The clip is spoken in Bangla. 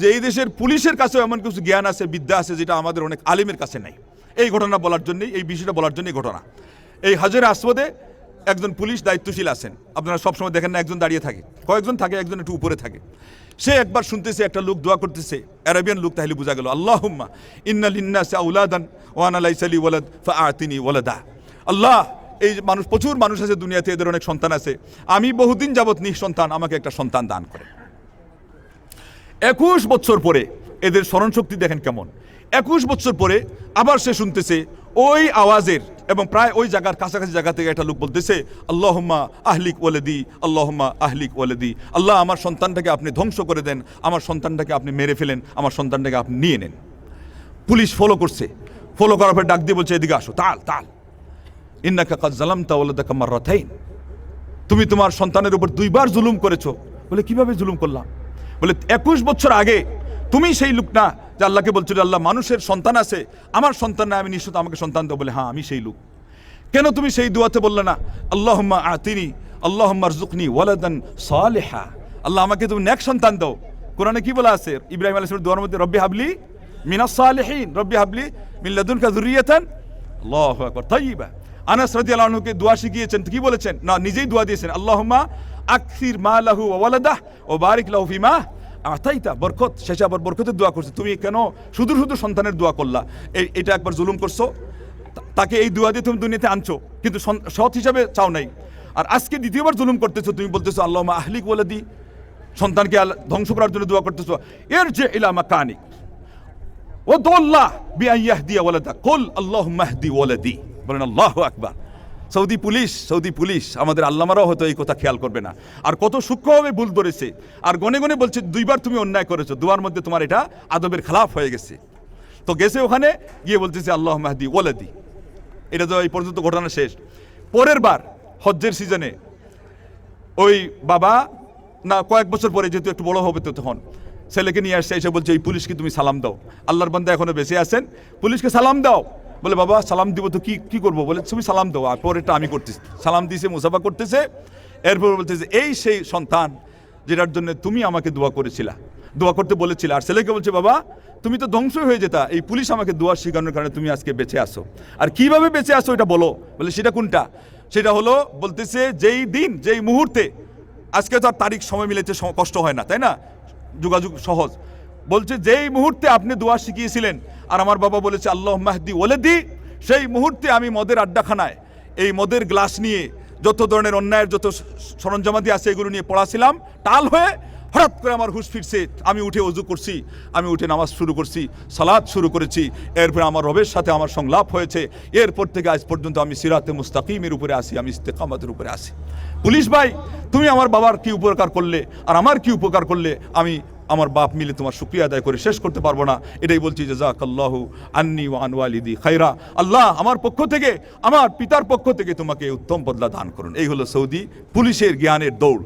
যে এই দেশের পুলিশের কাছেও এমন কিছু জ্ঞান আছে, বিদ্যা আছে, যেটা আমাদের অনেক আলিমের কাছে নাই। এই ঘটনা বলার জন্যই, এই বিষয়টা বলার জন্যই ঘটনা। এই হাজারে আসবদে একজন পুলিশ দায়িত্বশীল আছেন। আপনারা সবসময় দেখেন না, একজন দাঁড়িয়ে থাকে। কয়েকজন থাকে, একজন একটু উপরে থাকে। সে একবার শুনতেছে, একটা লোক দোয়া করতেছে। অ্যারাবিয়ান লোক তাহলে বোঝা গেল, আল্লাহুম্মা ইন্না লিন্নাসি আউলাদান ওয়ানা লাইসা লি ওয়ালাদ ফাআতিনি ওয়ালাদা। আল্লাহ, এই মানুষ, প্রচুর মানুষ আছে দুনিয়াতে, এদের অনেক সন্তান আছে। আমি বহুদিন যাবৎ নিঃসন্তান, আমাকে একটা সন্তান দান করে। একুশ বছর পরে এদের স্মরণশক্তি দেখেন কেমন। একুশ বছর পরে আবার সে শুনতেছে ওই আওয়াজের এবং প্রায় ওই জায়গার কাছাকাছি জায়গা থেকে একটা লোক বলতেছে, আল্লাহম্মা আহলিক ওয়ালেদি, আল্লাহম্মা আহলিক ওয়ালেদি। আল্লাহ আমার সন্তানটাকে আপনি ধ্বংস করে দেন, আমার সন্তানটাকে আপনি মেরে ফেলেন, আমার সন্তানটাকে আপনি নিয়ে নেন। পুলিশ ফলো করছে। ফলো করার পর ডাক দিয়ে বলছে, এদিকে আসো, তাল তাল। ইন্নাকা কাজ জালাম তাওয়ালাদাকা মাররাতাইন। তুমি তোমার সন্তানের উপর দুইবার জুলুম করেছ। বলে, কীভাবে জুলুম করলাম? বলে, একুশ বছর আগে তুমি সেই লোক না যে আল্লাহকে বলছো যে আল্লাহ, মানুষের সন্তান আছে, আমার সন্তান না আমি নিশ্চিত আমাকে সন্তান দেবো বলে হ্যাঁ আমি সেই লোক। কেন তুমি সেই দুয়াতে বললে না, আল্লাহম্মা আতিনি, আল্লাহম্মা রজুকনি ওয়ালাদান সালেহা আল্লাহ, আমাকে তুমি নেক সন্তান দাও। কোরআনে কি বলা আছে? ইব্রাহিম আলাইহিস সালামের দোয়ার মধ্যে, রব্বি হাবলি মিনাস সালেহিন, রব্বি হাবলি মিন লাদুনকা যুররিয়াতান, আল্লাহু আকবার তাইয়্যিবা আনাস রাদিয়াল্লাহু আনহুকে দোয়া শিখিয়েছেন কি বলেছেন? না, নিজেই দোয়া দিয়েছেন, আল্লাহুম্মা আকসির মা লাহু ওয়ালাদাহ ও বারিক লাহু ফিমা আতাইতা, বরকত, শেষে আবার বরকতের দোয়া করছে। তুমি কেন শুধু শুধু সন্তানের দোয়া করলা? এটা একবার জুলুম করছ? তাকে এই দোয়া দিয়ে তুমি দুনিয়াতে আনছো, কিন্তু সৎ হিসাবে চাও নাই। আর আজকে দ্বিতীয়বার জুলুম করতেছো, তুমি বলতেছো আল্লাহ আহলিক বলে দি সন্তানকে ধ্বংস করার জন্য দোয়া করতেছো। এর যে ইলামা কানিক ও দোল্লাহ বিআইয়াহ দিয়া ওয়ালাদা কুল আল্লাহ মাহদি ওয়ালাদি। বলেন, আল্লাহু আকবার। সৌদি পুলিশ সৌদি পুলিশ, আমাদের আল্লামারাও হয়তো এই কথা খেয়াল করবে না। আর কত সূক্ষ্মভাবে ভুল ধরেছে। আর গনে গনে বলছে, দুইবার তুমি অন্যায় করেছ, দুয়ার মধ্যে তোমার এটা আদবের খেলাফ হয়ে গেছে। তো গেছে ওখানে, গিয়ে বলতেছে, আল্লাহ মাহদি ওয়ালাদি। এটা তো এই পর্যন্ত ঘটনা শেষ। পরের বার, হজ্জের সিজনে, ওই বাবা, না, কয়েক বছর পরে যেহেতু একটু বড় হবে তো তখন ছেলেকে নিয়ে আসছে, এসে বলছে, এই পুলিশকে তুমি সালাম দাও। আল্লাহর বান্দা এখনও বেঁচে আছেন। পুলিশকে সালাম দাও। বলে, বাবা, সালাম দিব তো কি কি করব? বলে, তুমি সালাম দাও, আর পরেরটা আমি করতেছি। সালাম দিয়েছে, মুসাফা করতেছে। এরপর বলতেছে, এই সেই সন্তান যেটার জন্য তুমি আমাকে দোয়া করেছিলা, দোয়া করতে বলেছিলে। আর ছেলেকে বলছে, বাবা, তুমি তো ধ্বংস হয়ে যেতা, এই পুলিশ আমাকে দোয়া শেখানোর কারণে তুমি আজকে বেঁচে আসো আর কীভাবে বেঁচে আসো এটা বলো? বলে, সেটা কোনটা? সেটা হলো, বলতেছে, যেই দিন, যেই মুহূর্তে, আজকে তো আর তারিখ, সময় মিলেছে কষ্ট হয় না, তাই না? যোগাযোগ সহজ। বলছে, যেই মুহূর্তে আপনি দোয়া শিখিয়েছিলেন আর আমার বাবা বলেছে, আল্লাহ মাহদি ওলেদি সেই মুহূর্তে আমি মদের আড্ডাখানায়, এই মদের গ্লাস নিয়ে যত ধরনের অন্যায়ের যত সরঞ্জামাদি আছে এগুলো নিয়ে পড়াছিলাম, টাল হয়ে হঠাৎ করে আমার হুশ ফিরছে, আমি উঠে অজু করছি, আমি উঠে নামাজ শুরু করছি সালাদ শুরু করেছি, এরপরে আমার রবের সাথে আমার সংলাপ হয়েছে, এরপর থেকে আজ পর্যন্ত আমি সিরাতে মুস্তাকিমের উপরে আসি আমি ইস্তেকামাতের উপরে আসি পুলিশ ভাই, তুমি আমার বাবার কি উপকার করলে, আর আমার কি উপকার করলে, আমি আমার বাপ মিলে তোমার শুক্রিয়া আদায় করে শেষ করতে পারব না। এটাই বলছি যে জাক আল্লাহ আন্নি ও আনওয়ালিদি খাইরা আল্লাহ আমার পক্ষ থেকে, আমার পিতার পক্ষ থেকে তোমাকে উত্তম বদলা দান করুন। এই হলো সৌদি পুলিশের জ্ঞানের দৌড়।